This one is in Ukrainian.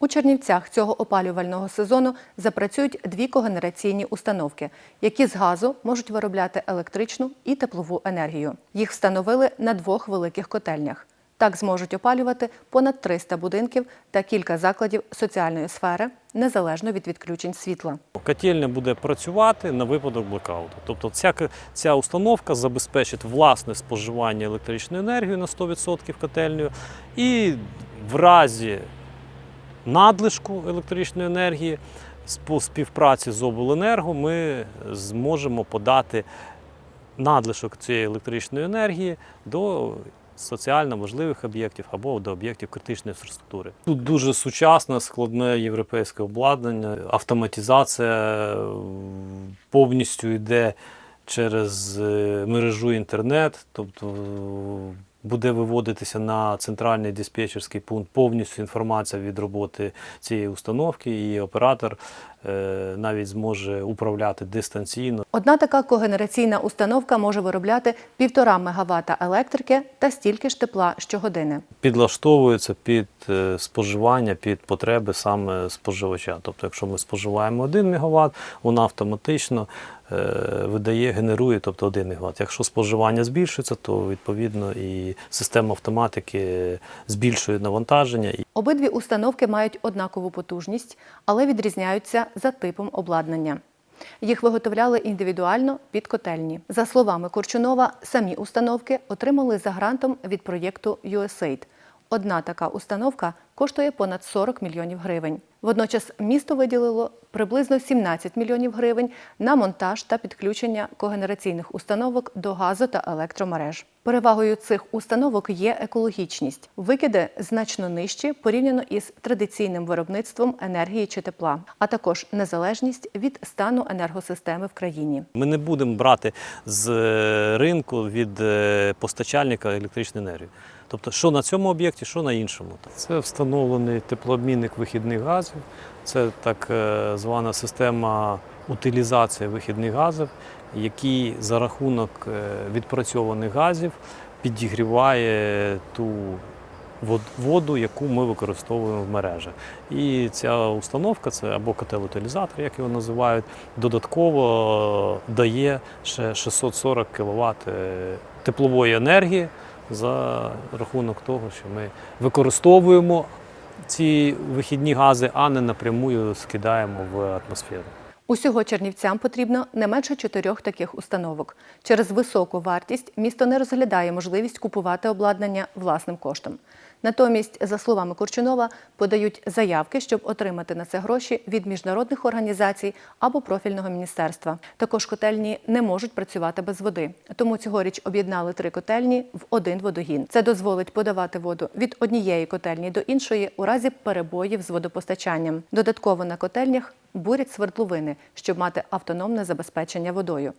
У Чернівцях цього опалювального сезону запрацюють дві когенераційні установки, які з газу можуть виробляти електричну і теплову енергію. Їх встановили на двох великих котельнях. Так зможуть опалювати понад 300 будинків та кілька закладів соціальної сфери, незалежно від відключень світла. Котельня буде працювати на випадок блекауту. Тобто ця, ця установка забезпечить власне споживання електричної енергії на 100% котельнею і в разі надлишку електричної енергії по співпраці з обленерго ми зможемо подати надлишок цієї електричної енергії до соціально важливих об'єктів або до об'єктів критичної інфраструктури. Тут дуже сучасне, складне європейське обладнання, автоматизація е, повністю йде через е, мережу інтернет, тобто буде виводитися на центральний диспетчерський пункт повністю інформація від роботи цієї установки, і оператор е, навіть зможе управляти дистанційно. Одна така когенераційна установка може виробляти 1,5 МВт електрики та стільки ж тепла щогодини. підлаштовується під е, споживання, під потреби саме споживача. Тобто, якщо ми споживаємо 1 МВт, вона автоматично е, видає, генерує тобто 1 МВт. Якщо споживання збільшується, то відповідно і система автоматики збільшує навантаження. Обидві установки мають однакову потужність, але відрізняються за типом обладнання. Їх виготовляли індивідуально під котельні. За словами Корчунова, самі установки отримали за грантом від проєкту USAID. Одна така установка коштує понад 40 мільйонів гривень. Водночас місто виділило приблизно 17 мільйонів гривень на монтаж та підключення когенераційних установок до газу та електромереж. Перевагою цих установок є екологічність. Викиди значно нижчі порівняно із традиційним виробництвом енергії чи тепла, а також незалежність від стану енергосистеми в країні. Ми не будемо брати з е, ринку від е, постачальника електричної енергії. Тобто, що на цьому об'єкті, що на іншому. Це встановлений теплообмінник вихідних газів, це так е, звана система утилізації вихідних газів, який за рахунок е, відпрацьованих газів підігріває ту воду, яку ми використовуємо в мережах. І ця установка, це або котел-утилізатор, як його називають, додатково дає ще 640 кВт теплової енергії за рахунок того, що ми використовуємо ці вихідні гази, а не напрямую скидаємо в атмосферу. Усього чернівцям потрібно не менше чотирьох таких установок. Через високу вартість місто не розглядає можливість купувати обладнання власним коштом. Натомість, за словами Курчунова, подають заявки, щоб отримати на це гроші від міжнародних організацій або профільного міністерства. Також котельні не можуть працювати без води, тому цьогоріч об'єднали три котельні в один водогін. Це дозволить подавати воду від однієї котельні до іншої у разі перебоїв з водопостачанням. Додатково на котельнях бурять свердловини, щоб мати автономне забезпечення водою.